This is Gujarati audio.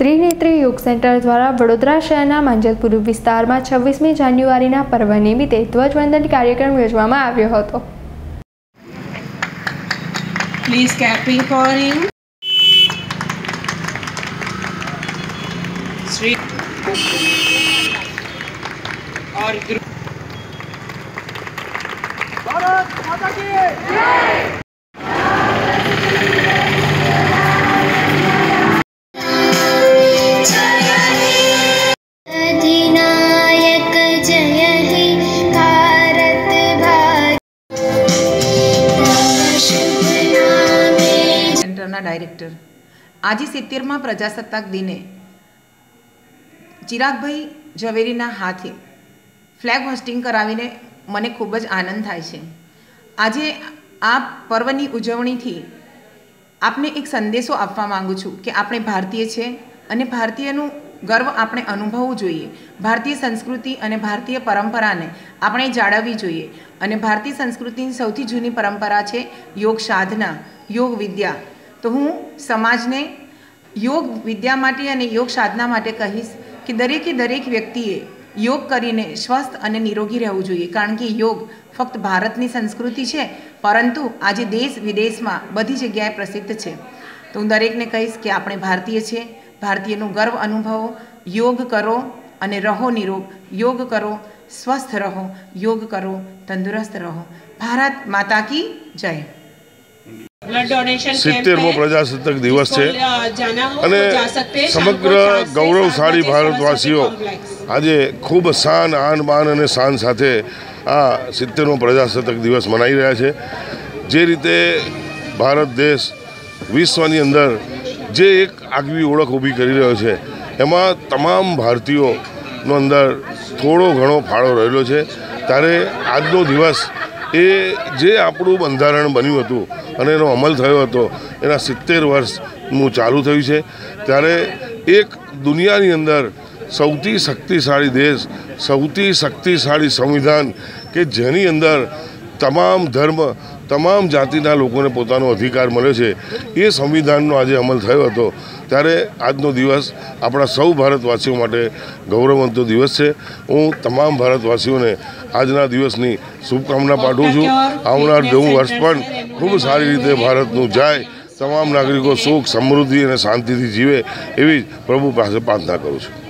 ત્રિનેત્રી યોગ સેન્ટર દ્વારા વડોદરા શહેરના માંજલપુર વિસ્તારમાં છવ્વીસમી જાન્યુઆરીના પર્વ નિમિત્તે ધ્વજવંદન કાર્યક્રમ યોજવામાં આવ્યો હતો. સેન્ટરના ડાયરેક્ટર આજે સિત્તેરમાં પ્રજાસત્તાક દિને ચિરાગભાઈ ઝવેરીના હાથે ફ્લેગ હોસ્ટિંગ કરાવીને મને ખૂબ જ આનંદ થાય છે. આજે આ પર્વની ઉજવણીથી આપને એક સંદેશો આપવા માંગુ છું કે આપણે ભારતીય છે અને ભારતીયનું ગર્વ આપણે અનુભવવું જોઈએ. ભારતીય સંસ્કૃતિ અને ભારતીય પરંપરાને આપણે જાળવવી જોઈએ અને ભારતીય સંસ્કૃતિની સૌથી જૂની પરંપરા છે યોગ સાધના, યોગ વિદ્યા. તો હું સમાજને યોગ વિદ્યા માટે અને યોગ સાધના માટે કહીશ કે દરેકે દરેક વ્યક્તિએ યોગ કરીને સ્વસ્થ અને નિરોગી રહેવું જોઈએ. કારણ કે યોગ ફક્ત ભારતની સંસ્કૃતિ છે, પરંતુ આજે દેશ વિદેશમાં બધી જગ્યાએ પ્રસિદ્ધ છે. તો હું દરેકને કહીશ કે આપણે ભારતીય છે ભારતીયનું ગર્વ અનુભવો, યોગ કરો અને રહો નિરોગ, યોગ કરો, સ્વસ્થ રહો, યોગ કરો, તંદુરસ્ત રહો. ભારત માતા કી જય. સિત્તેરમો પ્રજાસત્તાક દિવસ છે. અને સમગ્ર ગૌરવશાળી ભારતવાસીઓ આજે ખૂબ શાન આન બાન અને શાન સાથે આ સિત્તેરમો પ્રજાસત્તાક દિવસ મનાઈ રહ્યા છે. જે રીતે ભારત દેશ વિશ્વની અંદર જે એક આગવી ઓળખ ઊભી કરી રહ્યો છે એમાં તમામ ભારતીયોનો અંદર થોડો ઘણો ફાળો રહેલો છે. ત્યારે આજનો દિવસ એ જે આપણું બંધારણ બન્યું હતું અને એનો અમલ થયો હતો, એના સિત્તેર વર્ષનું ચાલુ થયું છે. ત્યારે એક દુનિયાની અંદર સૌથી શક્તિશાળી દેશ, સૌથી શક્તિશાળી સંવિધાન કે જેની અંદર તમામ ધર્મ તમામ જાતિના લોકોને પોતાનો અધિકાર મળ્યો છે એ સંવિધાનનો આજે અમલ થયો હતો. ત્યારે આજનો દિવસ આપણા સૌ ભારતવાસીઓ માટે ગૌરવવંતો દિવસ છે. હું તમામ ભારતવાસીઓને આજના દિવસની શુભકામના પાઠવું છું. આવનાર નવું વર્ષ પણ ખૂબ સારી રીતે ભારતનું જાય. તમામ નાગરિકો સુખ સમૃદ્ધિ અને શાંતિથી જીવે એવી જ પ્રભુ પાસે પ્રાર્થના કરું છું.